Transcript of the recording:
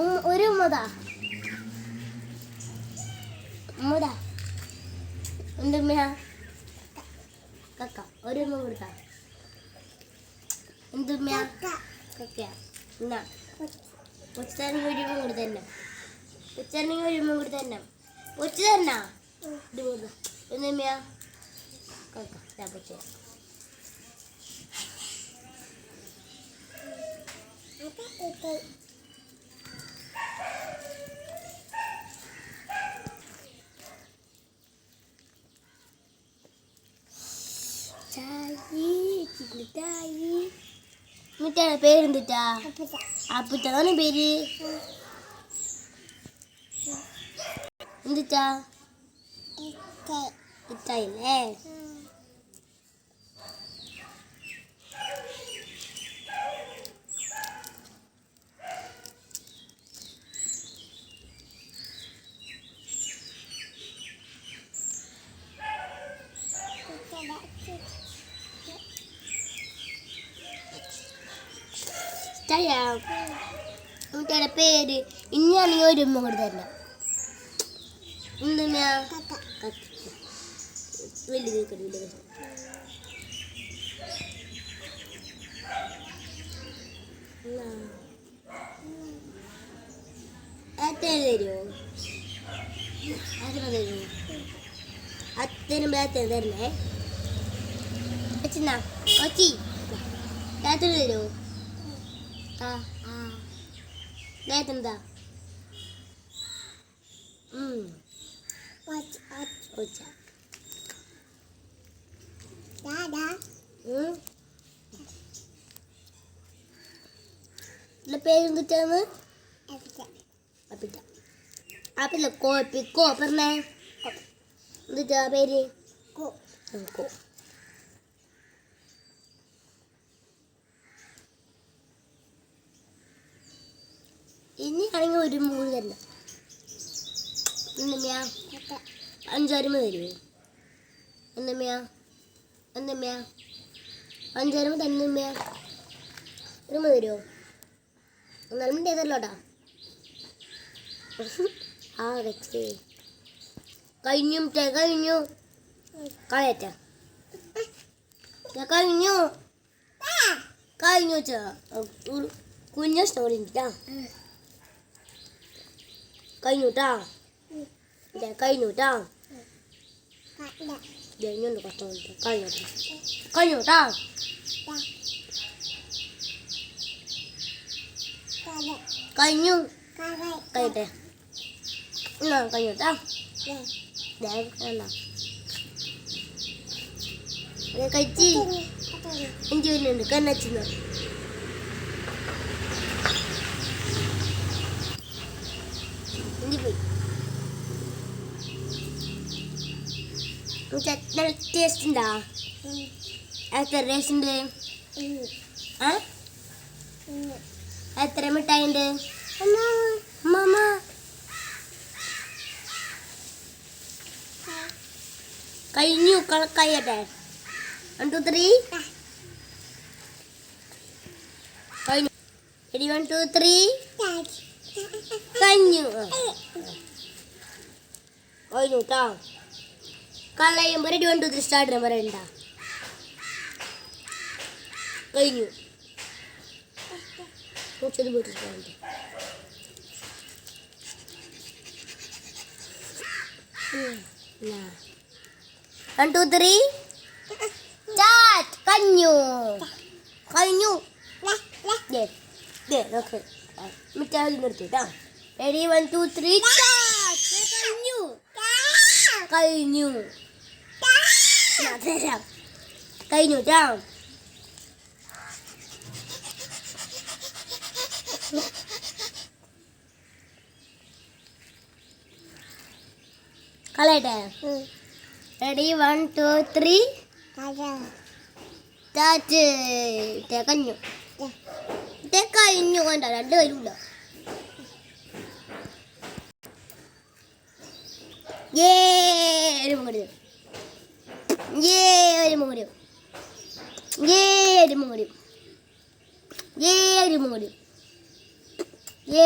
ഉം, ഒരു ഉമ്മതാ ഉമ്മതാ എന്തുമ്മയാ കക്ക. ഒരു ഉമ്മ എന്തുമ്മയാ കക്കയാ എന്നാ? ഉച്ചാണെങ്കിൽ ഒരു ഉമ്മ കൊടുത്ത തന്നെ ഉച്ചാണെങ്കിൽ ഒരു തന്നെ എന്തുമ്മയാ കക്ക. ഞാൻ എന്നിട്ടാണ് പേരെന്തിട്ടാ? അപ്പുച്ചാണ് പേര്. എന്തിട്ടാ? ഇട്ടായില്ലേ ഇഷ്ടായാ എന്നിട്ടാണ് പേര് ഇനിയാണെങ്കിൽ ഒരു ഉമ്മ കൂടി തരണം എന്തുമ്മയാ വലിയ വലിയ അത്തേന് തരുമോ അച്ഛന തരുമോ തരണേ. അച്ഛനാ കൊച്ചി ബേത്തന് തരുമോ ഇതിന്റെ പേരെന്തിട്ടാന്ന് അപ്പിട്ട ആപ്പില്ല കോപ്പി കോ പറഞ്ഞേ എന്തിട്ടാ പേര്? കോ. ഇനി ആണെങ്കിൽ ഒരു മൂന്ന് തന്നെ. എന്തമ്മയാ? അഞ്ചാരുമ തരുമോ എന്തമ്മയാ? എന്തമ്മയാ? അഞ്ചാരുമ തന്നമ്മയാ ഒരുമ തരുമോ എന്നാലും മിണ്ടി ആ വെച്ചേ. കഴിഞ്ഞു കഴിഞ്ഞു. കളയറ്റ കഴിഞ്ഞു. കഴിഞ്ഞു വെച്ചാ കുഞ്ഞ story cây nụ trăng để cây nụ trăng để nhân được cái tròn cây nụ trăng cây nụ trăng cây như. Cây để là cây nụ trăng để em làm để cây chi? Anh chưa được cái này chỉ പോയി നല്ല taste ഉണ്ടാ? എത്ര taste ഉണ്ട്? ആ? എത്ര മിഠായി ഉണ്ട്? മാമ കഴിഞ്ഞു കഴിയട്ടെ. വൺ ടു ത്രീ കഴിഞ്ഞു. വൺ ടു ത്രീ കഴിഞ്ഞു ആ. കഴിഞ്ഞു കേട്ടോ കളയുമ്പോൾ ready one two three start ചെയ്യാൻ പറയണ്ട കഴിഞ്ഞു കുറച്ചത് പോയിട്ട് സ്റ്റാർട്ട് വൺ ടു ത്രീ കഴിഞ്ഞു കഴിഞ്ഞു ദേ ദേ നിർത്തിട്ടാ റെഡി വൺ ടു ത്രീ കഴിഞ്ഞു. കഴിഞ്ഞു. കഴിഞ്ഞു കേട്ടോ കളയട്ടെ. റെഡി വൺ ടു ത്രീ കഴിഞ്ഞു. ഇതേ കഴിഞ്ഞു കണ്ട? രണ്ട് കയ്യിലുമില്ല ഏ